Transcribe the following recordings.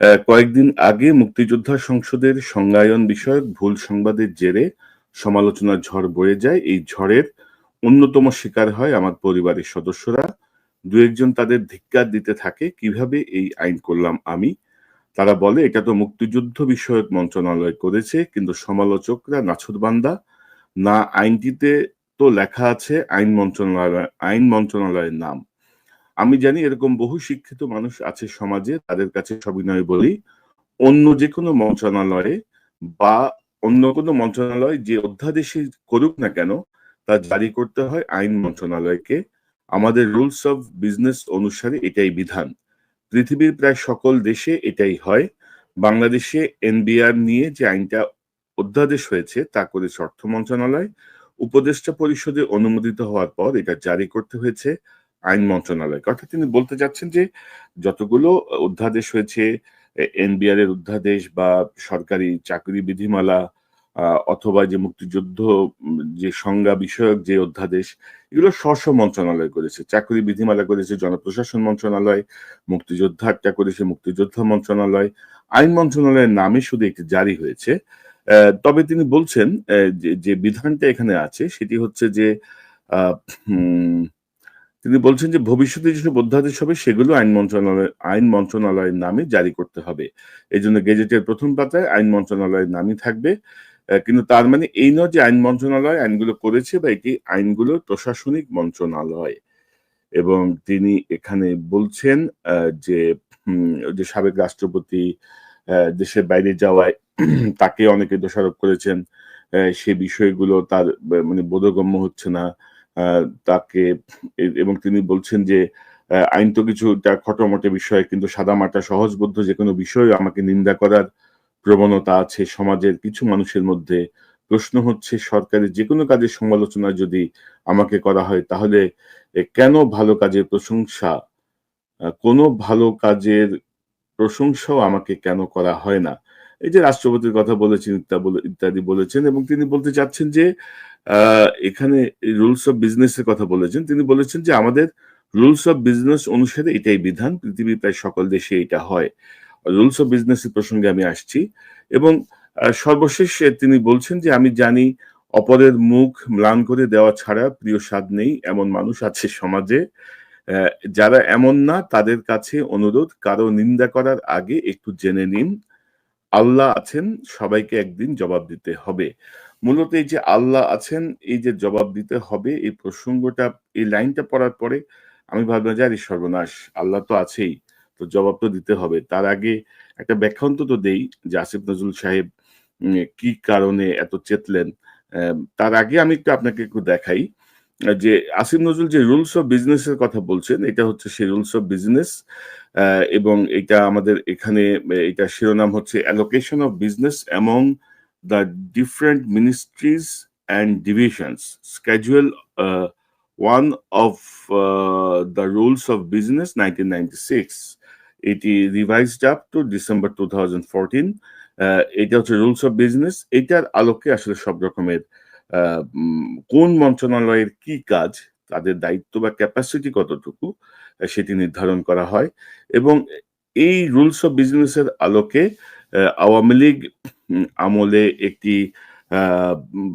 কয়েকদিন আগে মুক্তিযোদ্ধা সংসদের সংজ্ঞায়ন বিষয়ক ভুল সংবাদের জেরে সমালোচনার ঝড় বয়ে যায়। এই ঝড়ের অন্যতম শিকার হয় আমার পরিবারের সদস্যরা। দু একজন তাদের ধিক্কার দিতে থাকে, কীভাবে এই আইন করলাম আমি? তারা বলে, এটা তো মুক্তিযুদ্ধ বিষয়ক মন্ত্রণালয় করেছে, কিন্তু সমালোচকরা নাছরবান্দা না, আইনটিতে তো লেখা আছে আইন মন্ত্রণালয়, আইন মন্ত্রণালয়ের নাম। আমি জানি এরকম বহু শিক্ষিত মানুষ আছে সমাজে, তাদের কাছে সবিনয় বলি, অন্য যে কোনো মন্ত্রণালয়ে বা অন্য কোনো মন্ত্রণালয় যে অধ্যাদেশে করুক না কেন, তা জারি করতে হয় আইন মন্ত্রণালয়কে। আমাদের রুলস অফ বিজনেস অনুসারে এটাই বিধান। পৃথিবীর প্রায় সকল দেশে এটাই হয়। বাংলাদেশে এনবিআর নিয়ে যে আইনটা অধ্যাদেশ হয়েছে, তা করেছে অর্থ মন্ত্রণালয়। উপদেষ্টা পরিষদে অনুমোদিত হওয়ার পর এটা জারি করতে হয়েছে। আইন মন্ত্রণালয়কে অর্থাৎ তিনি বলতে চাচ্ছেন যে যতগুলো অধ্যাদেশ হয়েছে এনবিআর এর অধ্যাদেশ বা সরকারি চাকরি বিধিমালা অথবা যে মুক্তিযুদ্ধ, যে সংজ্ঞা বিষয়ক যে অধ্যাদেশ, এগুলো স্ব মন্ত্রণালয় করেছে। চাকরি বিধিমালা করেছে জনপ্রশাসন মন্ত্রণালয় মুক্তিযোদ্ধাটা করেছে মুক্তিযোদ্ধা মন্ত্রণালয়, আইন মন্ত্রণালয়ের নামে শুধু একটি জারি হয়েছে। তবে তিনি বলছেন যে- বিধানটা এখানে আছে, সেটি হচ্ছে যে তিনি বলছেন যে, ভবিষ্যতে যেসব অধ্যাদেশ হবে, সেগুলো আইন মন্ত্রণালয়, আইন মন্ত্রণালয়ের নামে জারি করতে হবে। এই জন্য গেজেটের প্রথম পাতায় আইন মন্ত্রণালয়ের নামই থাকবে। কিন্তু তার মানে এই নয় যে আইন মন্ত্রণালয় আইনগুলো করেছে বা এটি আইনগুলো প্রশাসনিক মন্ত্রণালয়। এবং তিনি এখানে বলছেন যে যে সাবেক রাষ্ট্রপতি দেশের বাইরে যাওয়ায় তাকে অনেকে দোষারোপ করেছেন। সে বিষয়গুলো তার মানে বোধগম্য হচ্ছে না। তাকে এবং তিনি বলছেন যে আইন তো কিছু তার খটোমটো বিষয়, কিন্তু সাদামাটা সহজবোধ্য যে কোনো বিষয় আমাকে নিন্দা করার প্রবণতা আছে। সমাজের কিছু মানুষের মধ্যে প্রশ্ন হচ্ছে, সরকারের যে কোনো কাজের সমালোচনা যদি আমাকে করা হয়, তাহলে কেন ভালো কাজের প্রশংসা কোনো ভালো কাজের প্রশংসাও আমাকে কেন করা হয় না? এই যে রাষ্ট্রপতির কথা বলেছেন, ইত্যাদি বলেছেন এবং তিনি বলতে চাচ্ছেন যে এখানে রুলস অফ বিজনেস এর কথা বলেছেন। তিনি বলেছেন যে, আমাদের রুলস অফ বিজনেস অনুসারে এটাই বিধান, পৃথিবীর প্রায় সকল দেশে এটা হয়। রুলস অফ বিজনেস এর প্রসঙ্গে আমি আসছি এবং সর্বশেষ তিনি বলছেন যে, আমি জানি অপরের মুখ ম্লান করে দেওয়া ছাড়া প্রিয় স্বাদ নেই, এমন মানুষ আছে সমাজে। যারা এমন না, তাদের কাছে অনুরোধ, কারও নিন্দা করার আগে একটু জেনে নিন। আল্লাহ আছেন, সবাইকে একদিন জবাব দিতে হবে। মূলত এই যে আল্লাহ আছেন, এই যে জবাব দিতে হবে, এই প্রসঙ্গটা, এই লাইনটা পড়ার পরে আমি ভাবলাম যে সর্বনাশ, আল্লাহ তো আছেই, তো জবাব তো দিতে হবে। তার আগে একটা ব্যাখ্যা অন্তত দেই, যে আসিফ নজরুল সাহেব কি কারণে এত চেতলেন? তার আগে আমি একটু আপনাকে একটু দেখাই। যে আসিম নজরুল যে রুলস অফ বিজনেস এর কথা বলছেন এটা হচ্ছে সেই রুলস অফ বিজনেস এবং এটা আমাদের এখানে এটা শিরোনাম হচ্ছে allocation of business among the different ministries and divisions schedule one of the rules of business nineteen ninety six এটি revised up to December two thousand এটা হচ্ছে রুলস অফ বিজনেস এটার আলোকে আসলে সব রকমের আহ, কোন মন্ত্রণালয়ের কি কাজ, তাদের দায়িত্ব বা ক্যাপাসিটি কতটুকু সেটি নির্ধারণ করা হয় এবং এই রুলস অফ বিজনেসের আলোকে আওয়ামী লীগ আমলে একটি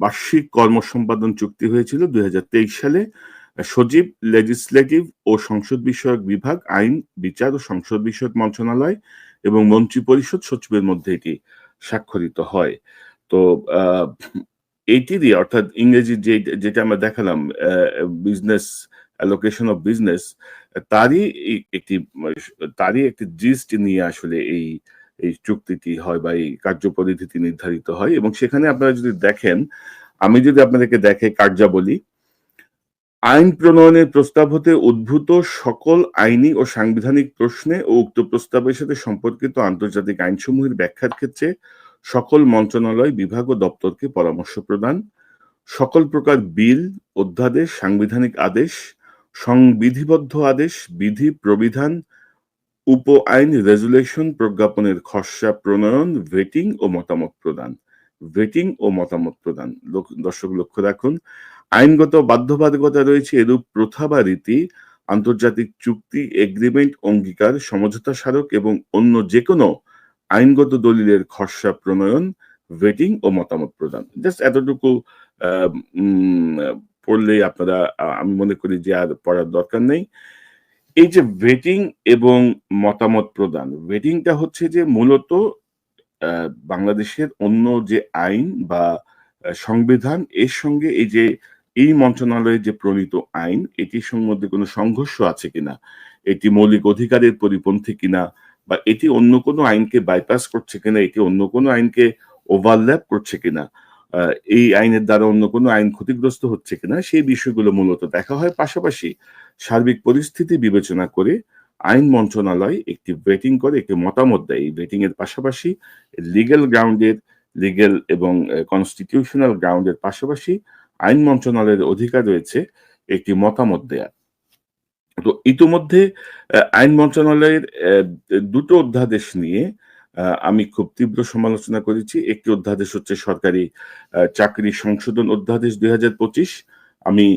বার্ষিক কর্মসম্পাদন চুক্তি হয়েছিল দুই হাজার তেইশ সালে। সচিব লেজিসলেটিভ ও সংসদ বিষয়ক বিভাগ, আইন, বিচার ও সংসদ বিষয়ক মন্ত্রণালয় এবং মন্ত্রী পরিষদ সচিবের মধ্যে এটি স্বাক্ষরিত হয়। তো এইটিরই অর্থাৎ ইংরেজি যে, যেটা আমরা দেখালাম বিজনেস অ্যালোকেশন অফ বিজনেস তারই একটি তারই একটি জিস্ট নিয়ে আসলে এই এই চুক্তিটি হয় বা এই কার্যপরিধিটি নির্ধারিত হয়। এবং সেখানে আপনারা যদি দেখেন, আমি যদি আপনাদেরকে দেখে কার্যাবলী, আইন প্রণয়নের প্রস্তাব হতে উদ্ভূত সকল আইনি ও সাংবিধানিক প্রশ্নে ও উক্ত প্রস্তাবের সাথে সম্পর্কিত আন্তর্জাতিক আইনসমূহের ব্যাখ্যার ক্ষেত্রে সকল মন্ত্রণালয়, বিভাগ ও দপ্তরকে পরামর্শ প্রদান, সকল প্রকার বিল, অধ্যাদেশ, সাংবিধানিক আদেশ, সংবিধিবদ্ধ আদেশ, বিধি প্রবিধান উপ আইন রেজুলেশন, প্রজ্ঞাপনের খসড়া প্রণয়ন, ভেটিং ও মতামত প্রদান। ভেটিং ও মতামত প্রদান। দর্শক লক্ষ্য রাখুন, আইনগত বাধ্যবাধকতা রয়েছে এরূপ প্রথা বা রীতি, আন্তর্জাতিক চুক্তি, এগ্রিমেন্ট, অঙ্গীকার, সমঝোতা স্মারক এবং অন্য যে কোনো আইনগত দলিলের খসড়া প্রণয়ন ভেটিং ও মতামত প্রদান। জাস্ট এতটুকু পড়লেই আপনারা আমি মনে করি যে আর পড়ার দরকার নেই। এই যে ভেটিং এবং মতামত প্রদান ভেটিংটা হচ্ছে যে মূলত বাংলাদেশের অন্য যে আইন বা সংবিধান, এর সঙ্গে এই যে, এই মন্ত্রণালয়ের যে প্রণীত আইন, এটির সম্বন্ধে কোনো সংঘর্ষ আছে কিনা? এটি মৌলিক অধিকারের পরিপন্থী কিনা? বা এটি অন্য কোনো আইনকে বাইপাস করছে কিনা, এটি অন্য কোনো আইনকে ওভারল্যাপ করছে কিনা এই আইনের দ্বারা অন্য কোনো আইন ক্ষতিগ্রস্ত হচ্ছে কিনা, সেই বিষয়গুলো মূলত দেখা হয়। পাশাপাশি সার্বিক পরিস্থিতি বিবেচনা করে আইন মন্ত্রণালয় একটি ভেটিং করে, একটি মতামত দেয়। এই ভেটিং এর পাশাপাশি লিগ্যাল গ্রাউন্ডের লিগ্যাল এবং কনস্টিটিউশনাল গ্রাউন্ডের পাশাপাশি আইন মন্ত্রণালয়ের অধিকার রয়েছে একটি মতামত দেয়া তো ইতিমধ্যে আইন মন্ত্রণালয়ের দুটো অধ্যাদেশ নিয়ে আমি খুব তীব্র সমালোচনা করেছি। একটি অধ্যাদেশ হচ্ছে সরকারি চাকরি সংশোধন অধ্যাদেশ দুই হাজার পঁচিশ। আমি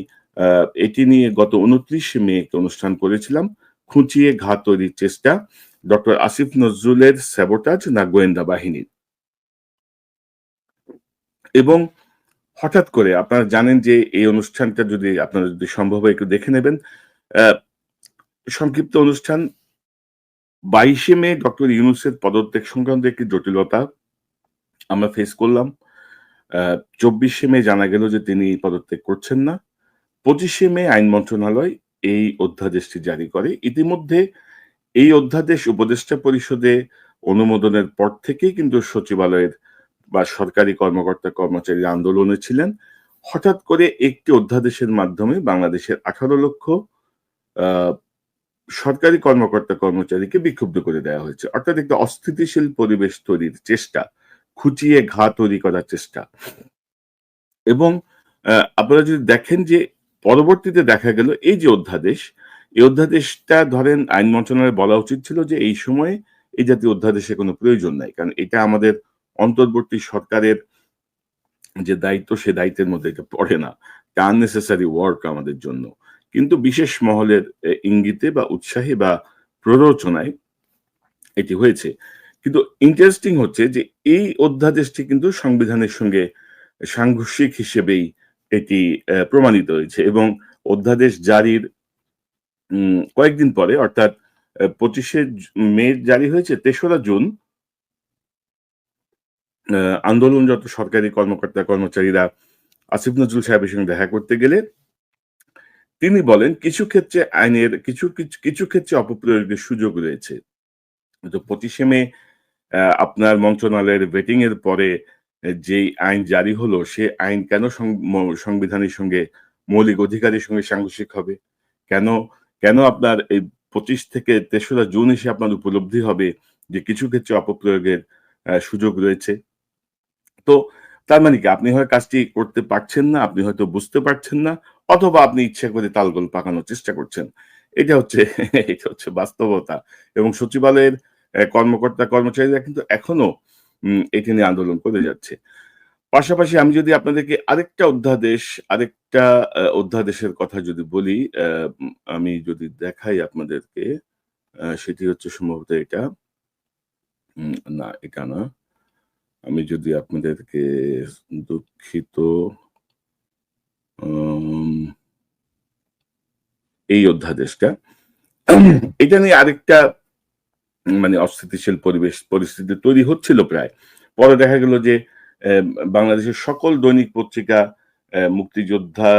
এটি নিয়ে গত উনত্রিশে মে একটি অনুষ্ঠান করেছিলাম। খুঁচিয়ে ঘা তৈরির চেষ্টা। ডক্টর আসিফ নজরুলের স্যাবোটাজ না গোয়েন্দা বাহিনীর এবং হঠাৎ করে আপনারা জানেন যে এই অনুষ্ঠানটা যদি আপনারা যদি সম্ভব একটু দেখে নেবেন সংক্ষিপ্ত অনুষ্ঠান। বাইশে মে ডক্টর ইউনুসের পদত্যাগ সংক্রান্ত একটি জটিলতা আমরা ফেস করলাম। চব্বিশে মে জানা গেল যে তিনি পদত্যাগ করছেন না। পঁচিশে মে আইন মন্ত্রণালয় এই অধ্যাদেশটি জারি করে। ইতিমধ্যে এই অধ্যাদেশ উপদেষ্টা পরিষদে অনুমোদনের পর থেকেই কিন্তু সচিবালয়ের বা সরকারি কর্মকর্তা কর্মচারী আন্দোলনে ছিলেন। হঠাৎ করে একটি অধ্যাদেশের মাধ্যমে বাংলাদেশের আঠারো লক্ষ সরকারি কর্মকর্তা কর্মচারীকে বিক্ষুব্ধ করে দেওয়া হয়েছে। অর্থাৎ একটা অস্থিতিশীল পরিবেশ তৈরির চেষ্টা খুঁচিয়ে ঘা তৈরি করার চেষ্টা। এবং আপনারা যদি দেখেন যে পরবর্তীতে দেখা গেল এই যে অধ্যাদেশ, এই অধ্যাদেশটা ধরেন আইন মন্ত্রণালয়ে বলা উচিত ছিল যে এই সময়ে এই জাতীয় অধ্যাদেশের কোনো প্রয়োজন নাই। কারণ এটা আমাদের অন্তর্বর্তী সরকারের যে দায়িত্ব, সে দায়িত্বের মধ্যে এটা পড়ে না। আননেসেসারি ওয়ার্ক আমাদের জন্য। কিন্তু বিশেষ মহলের ইঙ্গিতে বা উৎসাহে বা প্ররোচনায় এটি হয়েছে। কিন্তু ইন্টারেস্টিং হচ্ছে যে এই অধ্যাদেশটি কিন্তু সংবিধানের সঙ্গে সাংঘর্ষিক হিসেবেই এটি প্রমাণিত হয়েছে এবং অধ্যাদেশ জারির কয়েকদিন পরে, অর্থাৎ পঁচিশে মে জারি হয়েছে তেসরা জুন আন্দোলনরত সরকারি কর্মকর্তা কর্মচারীরা আসিফ নজরুল সাহেবের সঙ্গে দেখা করতে গেলে তিনি বলেন, কিছু ক্ষেত্রে আইনের কিছু কিছু ক্ষেত্রে অপপ্রয়োগের সুযোগ রয়েছে। তো পঁচিশে মে আপনার মন্ত্রণালয়ের ভেটিং এর পরে যে আইন জারি হলো, সে আইন কেন সংবিধানের সঙ্গে, মৌলিক অধিকারের সঙ্গে সাংঘর্ষিক হবে? কেন কেন আপনার এই পঁচিশ থেকে তেসরা জুন এসে আপনার উপলব্ধি হবে যে কিছু ক্ষেত্রে অপপ্রয়োগের সুযোগ রয়েছে? তো তার মানে কি? আপনি হয় কাজটি করতে পারছেন না, আপনি হয়তো বুঝতে পারছেন না, অথবা আপনি ইচ্ছা করে তালগোল পাকানোর চেষ্টা করছেন। এটা হচ্ছে এটা হচ্ছে বাস্তবতা। এবং সচিবালয়ের কর্মকর্তা, কর্মচারীরা কিন্তু এখনও এটি নিয়ে আন্দোলন করে যাচ্ছে। পাশাপাশি আমি যদি আপনাদেরকে আরেকটা অধ্যাদেশ, আরেকটা অধ্যাদেশের কথা যদি বলি আমি যদি দেখাই আপনাদেরকে সেটি হচ্ছে সম্ভবত এটা। না এটা না। আমি যদি আপনাদেরকে দুঃখিত এই অধ্যাদেশটা, এটা নিয়ে আরেকটা মানে অস্থিতিশীল পরিবেশ, পরিস্থিতি তৈরি হচ্ছিল প্রায়। পরে দেখা গেল যে বাংলাদেশের সকল দৈনিক পত্রিকা মুক্তিযোদ্ধা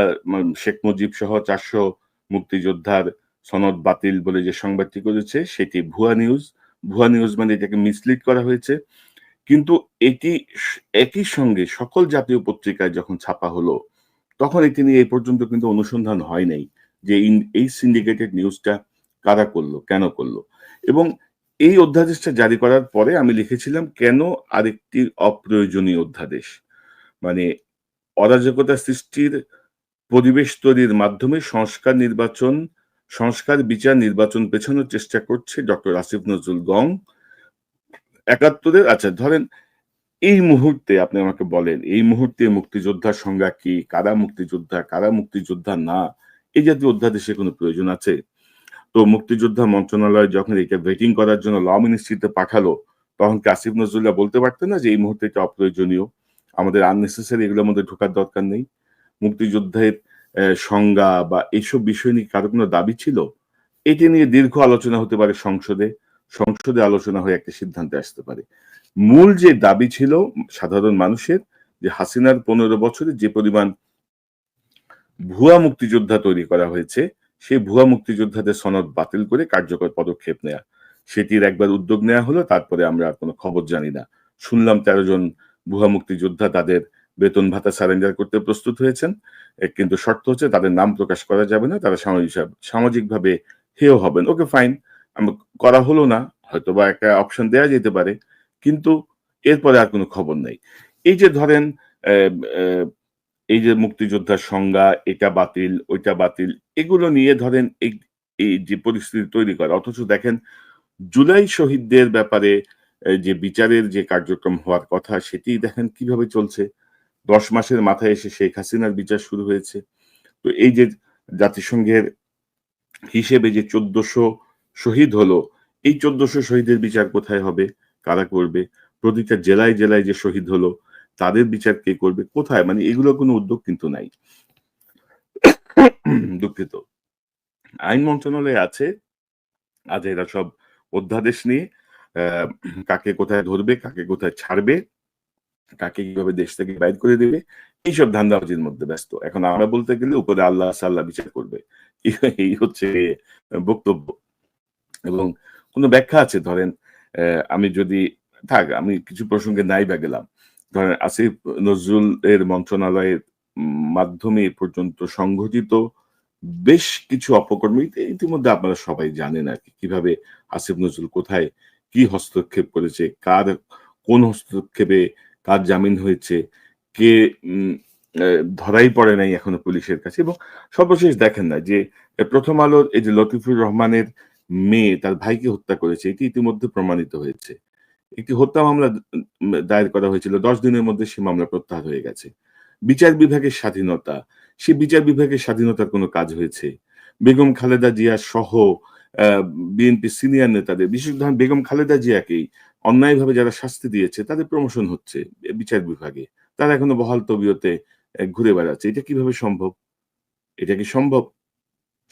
শেখ মুজিব সহ চারশো মুক্তিযোদ্ধার সনদ বাতিল বলে যে সংবাদটি করেছে, সেটি ভুয়া নিউজ। ভুয়া নিউজ মানে এটাকে মিসলিড করা হয়েছে। কিন্তু এটি, একই সঙ্গে সকল জাতীয় পত্রিকায় যখন ছাপা হলো তখন এটি নিয়ে এই পর্যন্ত কিন্তু অনুসন্ধান হয় নাই যে এই সিন্ডিকেটেড নিউজটা কারা করল, কেন করল। এবং এই অধ্যাদেশটা জারি করার পরে আমি লিখেছিলাম, কেন আরেকটি অপ্রয়োজনীয় অধ্যাদেশ? মানে অরাজকতা সৃষ্টির পরিবেশ তৈরির মাধ্যমে সংস্কার নির্বাচন, সংস্কার বিচার নির্বাচন পেছানোর চেষ্টা করছে ডক্টর আসিফ নজরুল গং একাত্তরের আচ্ছা ধরেন এই মুহূর্তে আপনি আমাকে বলেন, এই মুহূর্তে মুক্তিযোদ্ধার সংজ্ঞা কি? কারা মুক্তিযোদ্ধা? কারা মুক্তিযোদ্ধা? না, এই জাতীয় অধ্যাদেশের কোনো প্রয়োজন আছে? তো মুক্তিযোদ্ধা মন্ত্রণালয় যখন এটা ভেটিং করার জন্য ল মিনিস্ট্রিতে পাঠালো, তখন কি আসিফ নজরুল্লাহ বলতে পারতেন না যে এই মুহূর্তে এটা অপ্রয়োজনীয়? আমাদের আননেসেসারি এগুলোর মধ্যে ঢোকার দরকার নেই। মুক্তিযোদ্ধের সংজ্ঞা বা এইসব বিষয় নিয়ে কারও কোনো দাবি ছিল? এটি নিয়ে দীর্ঘ আলোচনা হতে পারে সংসদে। সংসদে আলোচনা হয়ে একটা সিদ্ধান্তে আসতে পারে। মূল যে দাবি ছিল সাধারণ মানুষের, যে হাসিনার পনেরো বছরে যে পরিমাণ ভুয়া মুক্তিযোদ্ধা তৈরি করা হয়েছে, সেই ভুয়া মুক্তিযোদ্ধাদের সনদ বাতিল করে কার্যকর পদক্ষেপ নেয়া। সেটির একবার উদ্যোগ নেওয়া হলো, তারপরে আমরা আর কোনো খবর জানি না। শুনলাম তেরো জন ভুয়া মুক্তিযোদ্ধা তাদের বেতন ভাতা সারেন্ডার করতে প্রস্তুত হয়েছেন। কিন্তু শর্ত হচ্ছে তাদের নাম প্রকাশ করা যাবে না, তারা সামাজিক সামাজিকভাবে হেয় হবেন। Okay, fine. করা হলো না হয়তো বা একটা অপশন দেওয়া যেতে পারে, কিন্তু এরপরে আর কোনো খবর নেই। এই যে ধরেন এই যে মুক্তিযোদ্ধার সংজ্ঞা, এটা বাতিল, ওইটা বাতিল, এগুলো নিয়ে ধরেন এই এই যে পরিস্থিতি তৈরি করা, অথচ দেখেন জুলাই শহীদদের ব্যাপারে যে বিচারের যে কার্যক্রম হওয়ার কথা, সেটি দেখেন কীভাবে চলছে। দশ মাসের মাথায় এসে শেখ হাসিনার বিচার শুরু হয়েছে। তো এই যে জাতিসংঘের হিসেবে যে চোদ্দশো শহীদ হলো, এই চোদ্দশো শহীদের বিচার কোথায় হবে? কারা করবে? প্রতিটা জেলায় জেলায় যে শহীদ হলো, তাদের বিচার কে করবে? কোথায়? মানে এগুলো কোনো উদ্যোগ কিন্তু নাই। দুঃখিত। আইন মন্ত্রণালয়ে আছে আজ এরা সব অধ্যাদেশ নিয়ে কাকে কোথায় ধরবে, কাকে কোথায় ছাড়বে, কাকে কীভাবে দেশ থেকে বাইর করে দেবে, এইসব ধান্দাবাজির মধ্যে ব্যস্ত। এখন আমরা বলতে গেলে উপরে আল্লাহ সাল্লাহ বিচার করবে। এই হচ্ছে বক্তব্য। এবং কোনো ব্যাখ্যা আছে? ধরেন আমি যদি, থাক, আমি কিছু প্রসঙ্গে নাই বা গেলাম। ধরেন, আসিফ নজরুল এর মন্ত্রণালয়ের মাধ্যমে পর্যন্ত সংঘটিত বেশ কিছু অপকর্ম ইতিমধ্যে আপনারা সবাই জানেন আর কি, কীভাবে আসিফ নজরুল কোথায় কি হস্তক্ষেপ করেছে, কার, কোন হস্তক্ষেপে কার জামিন হয়েছে, কে ধরাই পড়ে নাই এখনও পুলিশের কাছে এবং সর্বশেষ দেখেন না যে প্রথম আলোর এই যে লতিফুর রহমানের মেয়ে তার ভাইকে হত্যা করেছে, এটি ইতিমধ্যে প্রমাণিত হয়েছে। একটি হত্যা মামলা দায়ের করা হয়েছিল, দশ দিনের মধ্যে সে মামলা প্রত্যাহার হয়ে গেছে। বিচার বিভাগের স্বাধীনতা, সে বিচার বিভাগের স্বাধীনতার কোনো কাজ হয়েছে? বেগম খালেদা জিয়া সহ বিএনপি সিনিয়র নেতাদের বিশেষ ধরেন বেগম খালেদা জিয়াকেই অন্যায়ভাবে যারা শাস্তি দিয়েছে, তাদের প্রমোশন হচ্ছে বিচার বিভাগে। তারা এখনও বহাল তবিয়তে ঘুরে বেড়াচ্ছে। এটা কীভাবে সম্ভব? এটা কি সম্ভব?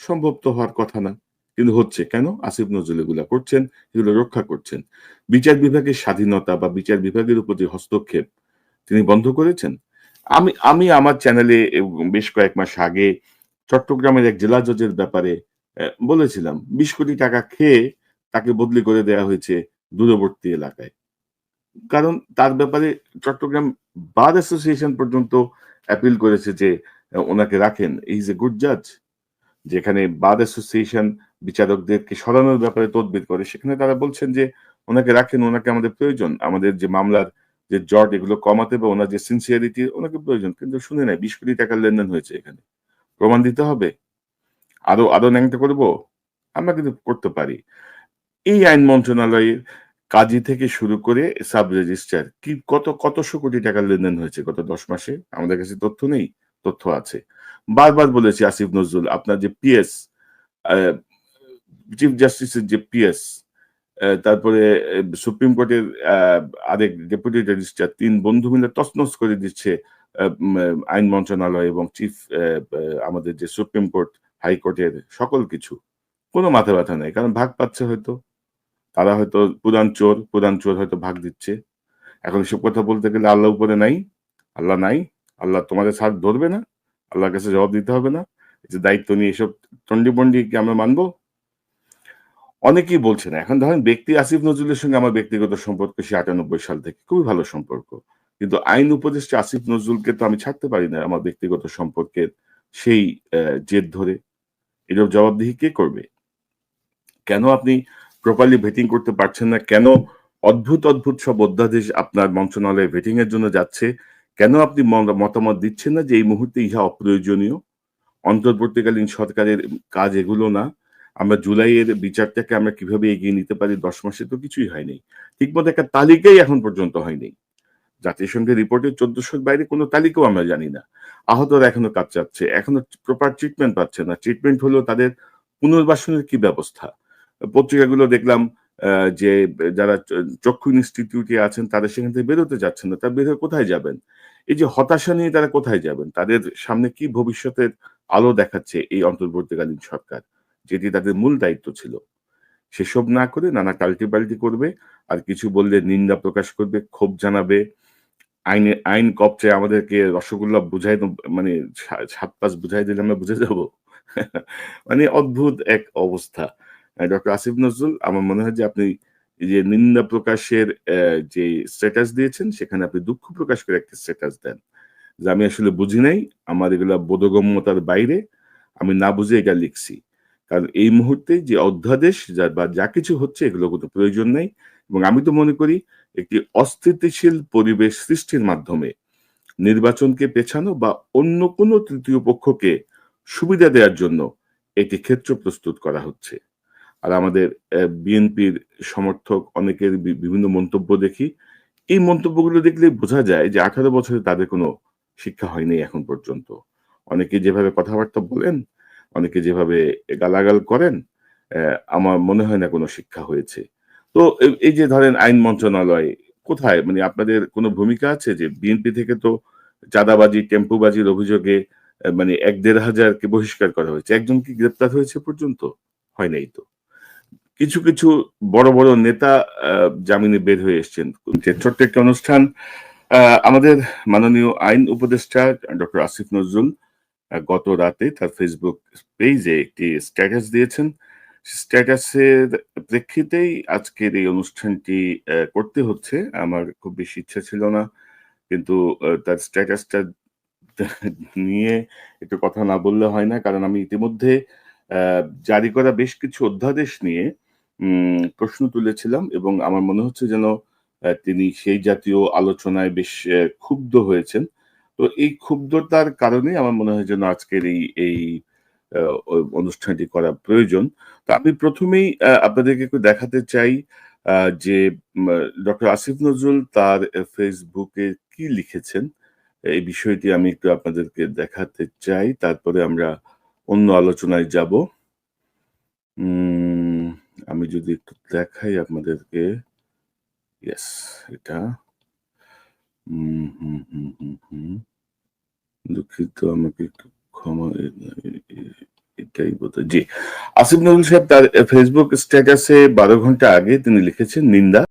সম্ভব তো হওয়ার কথা না। কিন্তু হচ্ছে কেন? আসিফ নজরুল এগুলা করছেন, এগুলো রক্ষা করছেন। বিচার বিভাগের স্বাধীনতা বা বিচার বিভাগের উপর যে হস্তক্ষেপ, তিনি বন্ধ করেছেন? আমি আমি আমার চ্যানেলে বেশ কয়েক মাস আগে চট্টগ্রামের এক জেলা জজের ব্যাপারে বলেছিলাম, বিশ কোটি টাকা খেয়ে তাকে বদলি করে দেওয়া হয়েছে দূরবর্তী এলাকায়। কারণ তার ব্যাপারে চট্টগ্রাম বার অ্যাসোসিয়েশন পর্যন্ত অ্যাপিল করেছে যে ওনাকে রাখেন। ইজ এ গুড জাজ যেখানে বার অ্যাসোসিয়েশন বিচারকদেরকে সরানোর ব্যাপারে তদবির করে। সেখানে তারা বলছেন যে, ওনাকে রাখেন, ওনাকে আমাদের প্রয়োজন। আমাদের যে মামলার যে জট, এগুলো কমাতে বা ওনার যে সিনসিয়ারিটি ওনাকে প্রয়োজন। কিন্তু শুনে নাই বিশ কোটি টাকার লেনদেন হয়েছে এখানে। প্রমাণ দিতে হবে। আরও আরও ন্যাংটা করব? আমরা কিন্তু করতে পারি। এই আইন মন্ত্রণালয়ের কাজী থেকে শুরু করে সাব রেজিস্ট্রার কি, কত, কতশো কোটি টাকার লেনদেন হয়েছে গত দশ মাসে? আমাদের কাছে তথ্য নেই, তথ্য আছে। বারবার বলেছি, আসিফ নজরুল, আপনার যে পিএস চিফ জাস্টিসের যে পিএস তারপরে সুপ্রিম কোর্টের আরেক ডেপুটি রেজিস্ট্রার তিন বন্ধু মিলে তছনছ করে দিচ্ছে আইন মন্ত্রণালয় এবং চিফ আমাদের যে সুপ্রিম কোর্ট হাইকোর্টের সকল কিছু। কোনো মাথা ব্যথা নেই, কারণ ভাগ পাচ্ছে হয়তো। তারা হয়তো প্রধান চোর প্রধান চোর হয়তো ভাগ দিচ্ছে। এখন এসব কথা বলতে গেলে আল্লাহ উপরে নাই, আল্লাহ নাই, আল্লাহ তোমাদের সাথ ধরবে না, আল্লাহর কাছে জবাব দিতে হবে না। যে দায়িত্ব নিয়ে এসব বন্ডি কি আমরা মানবো? অনেকেই বলছেন, এখন ধরেন ব্যক্তি আসিফ নজরুলের সঙ্গে আমার ব্যক্তিগত সম্পর্ক সে আটানব্বই সাল থেকে খুবই ভালো সম্পর্ক। কিন্তু আইন উপদেষ্টা আসিফ নজরুলকে তো আমি ছাড়তে পারি না আমার ব্যক্তিগত সম্পর্কের সেই জেদ ধরে। এরকম জবাবদিহি কে করবে? কেন আপনি প্রপারলি ভেটিং করতে পারছেন না? কেন অদ্ভুত অদ্ভুত সব অধ্যাদেশ আপনার মন্ত্রণালয়ে ভেটিং এর জন্য যাচ্ছে? কেন আপনি মতামত দিচ্ছেন না যে এই মুহূর্তে ইহা অপ্রয়োজনীয়? অন্তর্বর্তীকালীন সরকারের কাজ এগুলো না। আমরা জুলাইয়ের বিচারটাকে আমরা কীভাবে এগিয়ে নিতে পারি, দশ মাসে তো কিছুই হয়নি। ঠিকমতো একটা তালিকাই এখন পর্যন্ত হয়নি। জাতিসংঘের রিপোর্টের চোদ্দশোর বাইরে কোনো তালিকাও আমরা জানি না। আহতরা এখনও কাঁপচাচ্ছে এখনও প্রপার ট্রিটমেন্ট পাচ্ছে না। ট্রিটমেন্ট হলো তাদের পুনর্বাসনের কি ব্যবস্থা? পত্রিকাগুলো দেখলাম যে যারা চক্ষু ইনস্টিটিউটে আছেন তাদের সেখান থেকে বেরোতে যাচ্ছেন না। তারা বেরোয় কোথায় যাবেন? এই যে হতাশা নিয়ে তারা কোথায় যাবেন? তাদের সামনে কি ভবিষ্যতের আলো দেখাচ্ছে এই অন্তর্বর্তীকালীন সরকার? যেটি তাদের মূল দায়িত্ব ছিল। সেসব না করে নানা টাল্টিপাল্টি করবে আর কিছু বললে নিন্দা প্রকাশ করবে, ক্ষোভ জানাবে। আইনে, আইন কপচে আমাদেরকে রসগোল্লা বুঝাই মানে সাত পাঁচ বুঝাই দিলে আমরা বুঝে যাব। মানে অদ্ভুত এক অবস্থা। ডক্টর আসিফ নজরুল, আমার মনে হয় যে আপনি যে নিন্দা প্রকাশের যে স্ট্যাটাস দিয়েছেন, সেখানে আপনি দুঃখ প্রকাশ করে একটা স্ট্যাটাস দেন। যে আমি আসলে বুঝি নাই, আমার এগুলা বোধগম্যতার বাইরে, আমি না বুঝে এটা লিখছি। কারণ এই মুহূর্তে যে অধ্যাদেশ বা যা কিছু হচ্ছে এগুলো কোনো প্রয়োজন নেই এবং আমি তো মনে করি একটি অস্থিতিশীল পরিবেশ সৃষ্টির মাধ্যমে নির্বাচনকে পেছানো বা অন্য কোনো তৃতীয় পক্ষকে সুবিধা দেওয়ার জন্য একটি ক্ষেত্র প্রস্তুত করা হচ্ছে। আর আমাদের বিএনপির সমর্থক অনেকের বিভিন্ন মন্তব্য দেখি। এই মন্তব্যগুলো দেখলে বোঝা যায় যে আঠারো বছরে তাদের কোনো শিক্ষা হয়নি এখন পর্যন্ত। অনেকে যেভাবে কথাবার্তা বলেন অনেকে যেভাবে গালাগাল করেন আমার মনে হয় না কোনো শিক্ষা হয়েছে। তো এই- যে ধরেন আইন মন্ত্রণালয়, কোথায়? মানে আপনাদের কোনো ভূমিকা আছে যে বিএনপি থেকে তো চাঁদাবাজি, টেম্পুবাজির অভিযোগে মানে এক দেড় হাজারকে বহিষ্কার করা হয়েছে? একজন কি গ্রেপ্তার হয়েছে পর্যন্ত? হয় নাই তো। কিছু কিছু বড় বড় নেতা জামিনে বের হয়ে এসছেন। ছোট্ট একটা অনুষ্ঠান আমাদের মাননীয় আইন উপদেষ্টা ডক্টর আসিফ নজরুল গত রাতে তার ফেসবুক পেজে একটি স্ট্যাটাস দিয়েছেন। স্ট্যাটাসের প্রেক্ষিতেই আজকের এই অনুষ্ঠানটি করতে হচ্ছে। আমার খুব বেশি ইচ্ছা ছিল না, কিন্তু তার স্ট্যাটাসটা নিয়ে একটু কথা না বললে হয় না, কারণ আমি ইতিমধ্যে জারি করা বেশ কিছু অধ্যাদেশ নিয়ে প্রশ্ন তুলেছিলাম এবং আমার মনে হচ্ছে যেন তিনি সেই জাতীয় আলোচনায় বেশ ক্ষুব্ধ হয়েছেন। তো এই ক্ষুব্ধতার কারণে আমার মনে হয় যেন আজকের এই এই অনুষ্ঠানটি করা প্রয়োজন। তো আমি প্রথমেই আপনাদেরকে একটু দেখাতে চাই যে ডক্টর আসিফ নজরুল তার ফেসবুকে কি লিখেছেন, এই বিষয়টি আমি একটু আপনাদেরকে দেখাতে চাই। তারপরে আমরা অন্য আলোচনায় যাব। আমি যদি একটু দেখাই আপনাদেরকে। ইয়েস এটা। হুম হুম হুম হুম হুম। দুঃখিত, আমাকে একটু ক্ষমা এটাই বলতে। জি, আসিফ নজরুল সাহেব তার ফেসবুক স্ট্যাটাসে বারো ঘণ্টা আগে তিনি লিখেছেন, নিন্দা